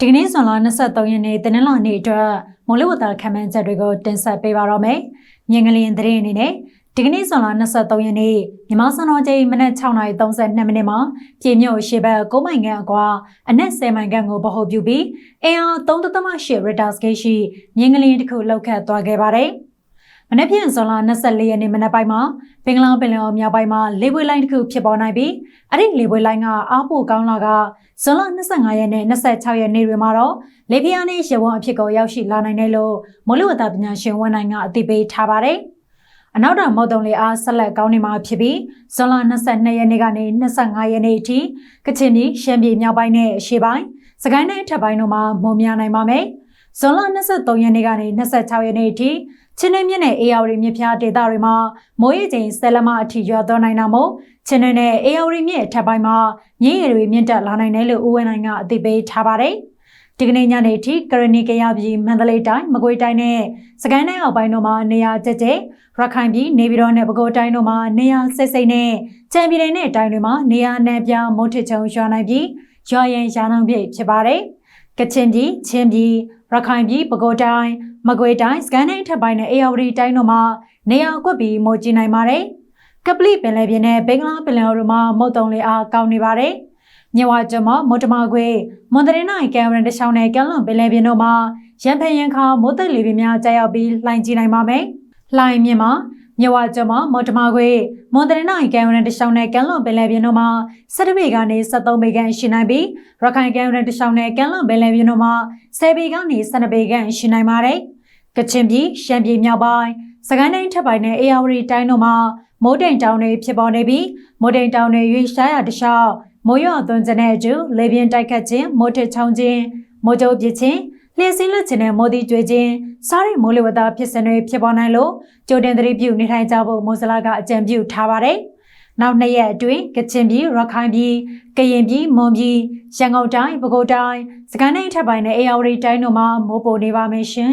ဒီကနေ့ဇွန်လ23ရက်နေ့တနင်္လာနေ့အတွက်မိုးလေဝသခန့်မှန်းချက်တွေကိုတင်ဆက်ပေးပါတော့မယ်။မြင်ကလေးသတင်းအနေနဲ့ဒီကနေ့ဇွန်လ23ရက်နေ့မြန်မာစံတော်ချိန်မနက်6:32မိနစ်မှာပြည်မြို့ရှေ့ဘက်9မိုင်ခန့်အကွာအနက်10မိုင်ခန့်ကိုဗဟိုပြုပြီးအင်အား3.8 Richter scale ရှိမြင်ကလေးတစ်ခုလောက်ခတ်သွားခဲ့ပါတယ်။ မနေ့ပြန်ဇွန်လ24ရက်နေ့မနက်ပိုင်းမှာဘင်္ဂလားပင်လယ်အော်မြောက်ပိုင်းမှာလေပွေလိုင်းတစ်ခုဖြစ်ပေါ်နိုင်ပြီးအဲ့ဒီလေပွေလိုင်းကအားပိုကောင်းလာကဇွန်လ25ရက်နဲ့26ရက်နေ့တွေမှာတော့လေပြင်းနဲ့ရေဝန်းအဖြစ်ကိုရောက်ရှိလာနိုင်တယ်လို့မိုးလေဝသပညာရှင်ဝန်နိုင်ကအသိပေးထားပါတယ်။အနောက်တောင်မုတ်တုံလေအားဆက်လက်ကောင်းနေမှာဖြစ်ပြီးဇွန်လ22ရက်နေ့ကနေ25ရက်နေ့အထိကချင်ပြည်ရှမ်းပြည်မြောက်ပိုင်းနဲ့အရှေ့ပိုင်းစကိုင်းတိုင်းထပ်ပိုင်းတို့မှာမုံများနိုင်ပါမယ်။ ဇွန်လ23ရက်နေ့ကနေ26ရက်နေ့အထိချင်းနှင်းမြစ်နဲ့အေယာဝတီမြစ်ဖျားဒေသတွေမှာမိုးရေချိန်ဆယ်လက်မအထိရွာသွန်းနိုင်တာမို့ချင်းနှင်းနဲ့အေယာဝတီမြစ်အထက်ပိုင်းမှာမြင်းရည်တွေမြင့်တက်လာနိုင်တယ်လို့ဦးဝင်းနိုင်ကအသိပေးထားပါတယ်။ဒီကနေ့ညနေထိကရဏီကရပြည်မန္တလေးတိုင်းမကွေးတိုင်းနဲ့စကိုင်းတိုင်းအောက်ပိုင်းတို့မှာနေရာကျကျရခိုင်ပြည်နေပြည်တော်နဲ့ပဲခူးတိုင်းတို့မှာနေရာစိတ်စိတ်နဲ့ကြံပြည်နယ်နဲ့တိုင်းတွေမှာနေရာနယ်ပြမိုးထစ်ချုံရွာနိုင်ပြီးရွာရင်ရာနှောင်းပြည့်ဖြစ်ပါတယ်။ ကချင်ပြည်ချင်းပြည်ရခိုင်ပြည်ပဲခူးတိုင်းမကွေးတိုင်းစကိုင်းတိုင်းထပ်ပိုင်းနဲ့အေရဝတီတိုင်းတို့မှာနေရာကွက်ပြီးမိုးကြီးနိုင်ပါတယ်။ကပလီပင်လယ်ပြင်နဲ့ဘင်္ဂလားပင်လယ်အော်တို့မှာမုတ်တုံလေအားကောင်းနေပါတယ်။မြဝကျမမုတ်တမခွေမွန်တရင်းနိုင်ကံရန်တချောင်းနဲ့ကံလွန်ပင်လယ်ပြင်တို့မှာရန်ဖန်ရန်ခါမိုးသက်လေပြင်းများကြာရောက်ပြီးလှိုင်ကြီးနိုင်ပါမယ်။လှိုင်မြင့်မှာ မြဝကျမမော်တမခွေမွန်တရနိုင်ကံရန်တရှောင်းနဲ့ကံလွန်ပင်လယ်ပြင်တို့မှာ7ပေကနေ73ပေခန့်ရှိနိုင်ပြီးရခိုင်ကံရန်တရှောင်းနဲ့ကံလွန်ပင်လယ်ပြင်တို့မှာ10ပေကနေ12ပေခန့်ရှိနိုင်ပါတယ်။ကချင်ပြည်ရှမ်းပြည်မြောက်ပိုင်းစကိုင်းတိုင်းထပ်ပိုင်းနဲ့အေရဝတီတိုင်းတို့မှာမိုးတိမ်တောင်တွေဖြစ်ပေါ်နေပြီးမိုးတိမ်တောင်တွေရွေးရှားရတခြားမိုးရွာသွန်းခြင်းနဲ့အတူလေပြင်းတိုက်ခတ်ခြင်းမိုးထစ်ချောင်းခြင်းမိုးကြိုးပစ်ခြင်း လျှက်စင်းလက်ခြင်းနဲ့မိုးတိကျွေးခြင်းစားရမိုးလေဝသဖြစ်စဉ်တွေဖြစ်ပေါ်နိုင်လို့ကြိုတင်သတိပြုနေထိုင်ကြဖို့မိုးစလာကအကြံပြုထားပါတယ်။နောက်နှစ်ရက်အတွင်းကချင်ပြည်ရခိုင်ပြည်ကရင်ပြည်မွန်ပြည်ရန်ကုန်တိုင်းပဲခူးတိုင်းစကိုင်းတိုင်းထပ်ပိုင်းနဲ့အေရဝတီတိုင်းတို့မှာမိုးပိုနေပါမယ်ရှင်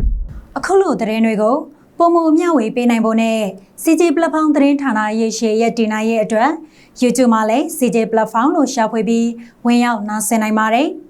။အခုလိုသတင်းတွေကိုပုံမမျှဝေပေးနိုင်ဖို့နဲ့ CJ Platform သတင်းဌာနရဲ့ရှေ့ရက်တင်နိုင်ရဲ့အတွက် YouTube မှာလည်း CJ Platform လို့ရှာဖွေပြီးဝင်ရောက်နားဆင်နိုင်ပါတယ်။